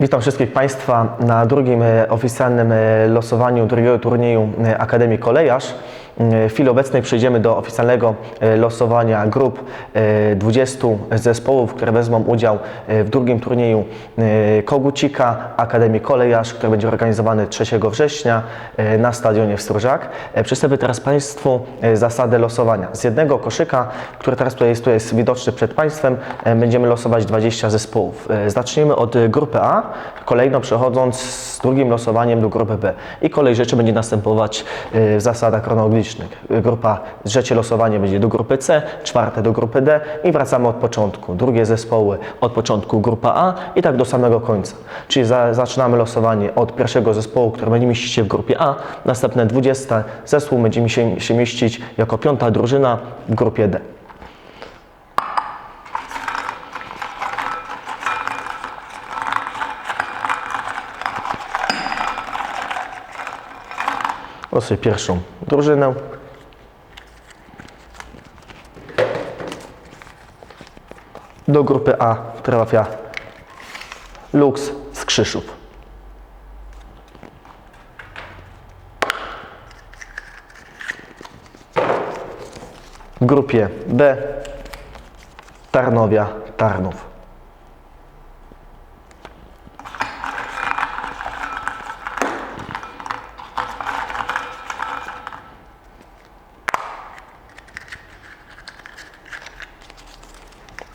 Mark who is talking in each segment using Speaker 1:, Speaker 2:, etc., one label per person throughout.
Speaker 1: Witam wszystkich Państwa na drugim e, oficjalnym e, losowaniu drugiego turnieju e, Akademii Kolejarz. E, W chwili obecnej przejdziemy do oficjalnego e, losowania grup e, 20 zespołów, które wezmą udział e, w drugim turnieju e, Kogucika Akademii Kolejarz, który będzie organizowany 3 września e, na stadionie w Stróżak. E, Przedstawię teraz Państwu e, zasady losowania. Z jednego koszyka, który teraz tutaj jest, tutaj jest widoczny przed Państwem, e, będziemy losować 20 zespołów. E, Zaczniemy od e, grupy A, kolejno przechodząc z drugim losowaniem do grupy B. I kolej rzeczy będzie następować e, w zasadach chronologicznych. E, Grupa, trzecie losowanie będzie do grupy C, czwarte do grupy D i wracamy od początku. Drugie zespoły od początku grupa A i tak do samego końca. Czyli za, zaczynamy losowanie od pierwszego zespołu, który będzie mieścić się w grupie A, następne 20 zespół będzie się, się mieścić jako piąta drużyna w grupie D. Losuję pierwszą drużynę. Do grupy A trafia Lux z Krzyszów. W grupie B Tarnowia Tarnów.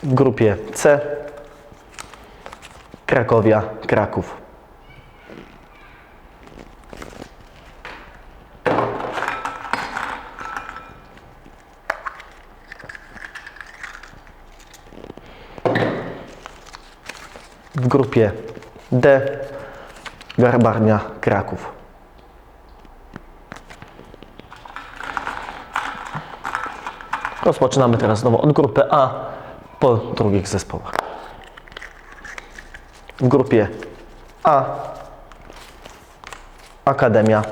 Speaker 1: W grupie C Krakowia Kraków. W grupie D Garbarnia Kraków. Rozpoczynamy teraz znowu od grupy A po drugich zespołach. W grupie A Akademia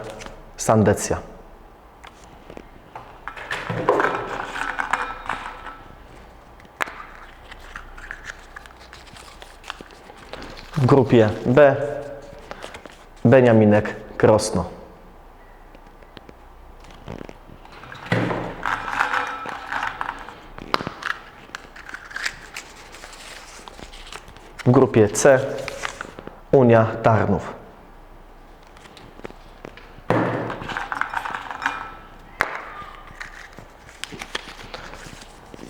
Speaker 1: Sandecja. W grupie B Beniaminek Krosno. W grupie C Unia Tarnów.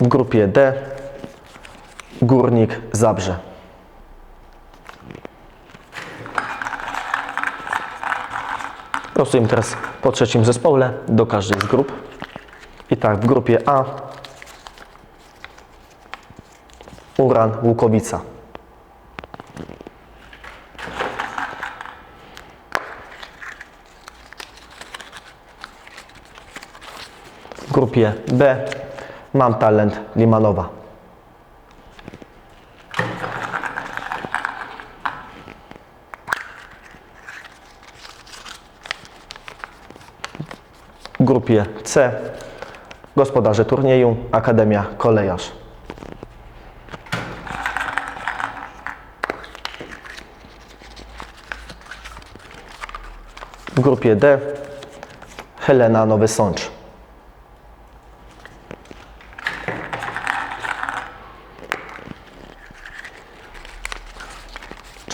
Speaker 1: W grupie D Górnik Zabrze. Losujemy teraz po trzecim zespole do każdej z grup. I tak, w grupie A Uran Łukowica. Grupie B Mam Talent Limanowa. W grupie C Gospodarze turnieju Akademia Kolejarz. W grupie D Helena Nowy Sącz.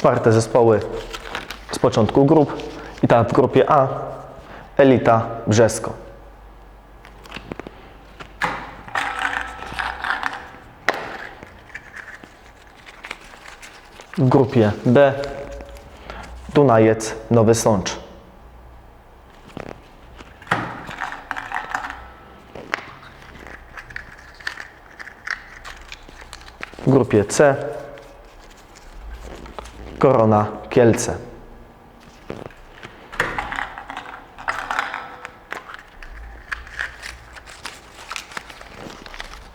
Speaker 1: Czwarte zespoły z początku grup. I tak w grupie A Elita Brzesko. W grupie B Dunajec Nowy Sącz. W grupie C Korona Kielce.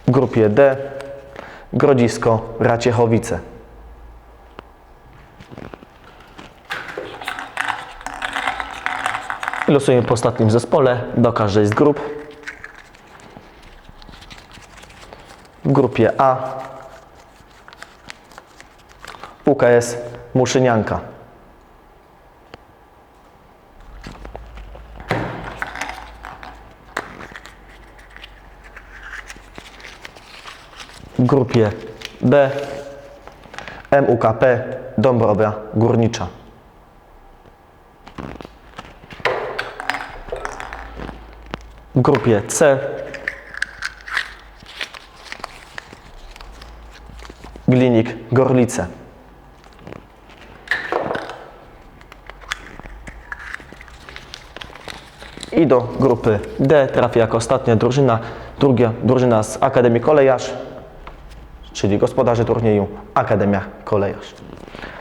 Speaker 1: W grupie D Grodzisko Raciechowice. Losujemy po ostatnim zespole do każdej z grup. W grupie A UKS Muszynianka. W grupie B MUKP Dąbrowa Górnicza. W grupie C Glinik Gorlice. I do grupy D trafi jako ostatnia drużyna, druga drużyna z Akademii Kolejarz, czyli gospodarze turnieju Akademia Kolejarz.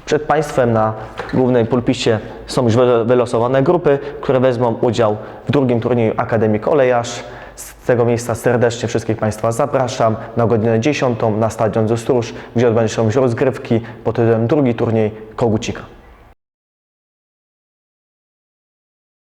Speaker 1: Przed Państwem na głównej pulpicie są już wy- wylosowane grupy, które wezmą udział w drugim turnieju Akademii Kolejarz. Z tego miejsca serdecznie wszystkich Państwa zapraszam na godzinę 10 na Stadion Zostróż, gdzie odbędą się rozgrywki pod tytułem drugi turniej Kogucika.